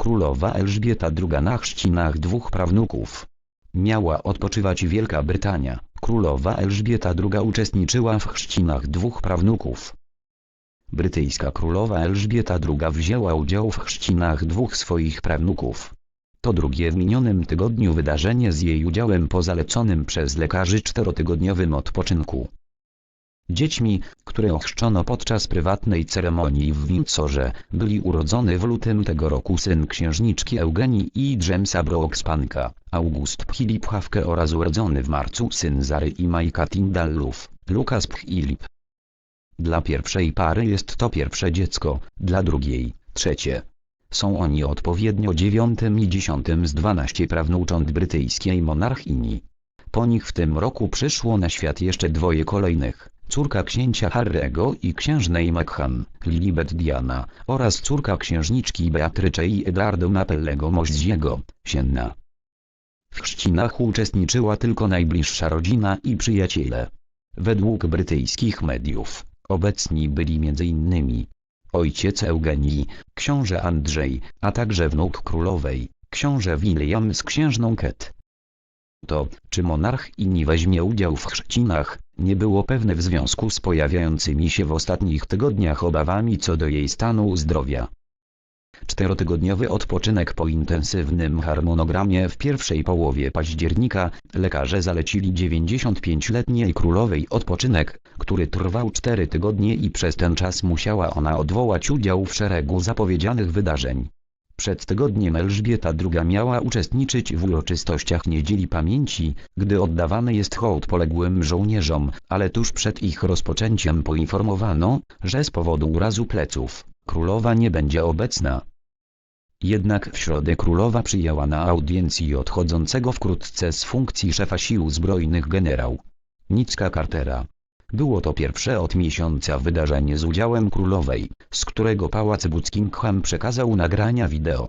królowa Elżbieta II na chrzcinach dwóch prawnuków. Miała odpoczywać Wielka Brytania, królowa Elżbieta II uczestniczyła w chrzcinach dwóch prawnuków. Brytyjska królowa Elżbieta II wzięła udział w chrzcinach dwóch swoich prawnuków. To drugie w minionym tygodniu wydarzenie z jej udziałem po zaleconym przez lekarzy czterotygodniowym odpoczynku. Dziećmi, które ochrzczono podczas prywatnej ceremonii w Windsorze, byli urodzony w lutym tego roku syn księżniczki Eugenii i Jamesa Brookspanka, August Philip Hawke oraz urodzony w marcu syn Zary i Majka Tindallów, Lukas Philip. Dla pierwszej pary jest to pierwsze dziecko, dla drugiej, trzecie. Są oni odpowiednio dziewiątym i dziesiątym z dwanaście prawnucząt brytyjskiej monarchini. Po nich w tym roku przyszło na świat jeszcze dwoje kolejnych, córka księcia Harry'ego i księżnej Meghan, Lilibet Diana, oraz córka księżniczki Beatrycze i Edardo Mapellego Moździego, Sienna. W chrzcinach uczestniczyła tylko najbliższa rodzina i przyjaciele. Według brytyjskich mediów, obecni byli m.in. ojciec Eugenii, książę Andrzej, a także wnuk królowej, książę William z księżną Kate. To, czy monarch inni weźmie udział w chrzcinach, nie było pewne w związku z pojawiającymi się w ostatnich tygodniach obawami co do jej stanu zdrowia. Czterotygodniowy odpoczynek po intensywnym harmonogramie w pierwszej połowie października, lekarze zalecili 95-letniej królowej odpoczynek, który trwał 4 tygodnie i przez ten czas musiała ona odwołać udział w szeregu zapowiedzianych wydarzeń. Przed tygodniem Elżbieta II miała uczestniczyć w uroczystościach Niedzieli Pamięci, gdy oddawany jest hołd poległym żołnierzom, ale tuż przed ich rozpoczęciem poinformowano, że z powodu urazu pleców, królowa nie będzie obecna. Jednak w środę królowa przyjęła na audiencji odchodzącego wkrótce z funkcji szefa sił zbrojnych generał Nicka Cartera. Było to pierwsze od miesiąca wydarzenie z udziałem królowej, z którego pałac Buckingham przekazał nagrania wideo.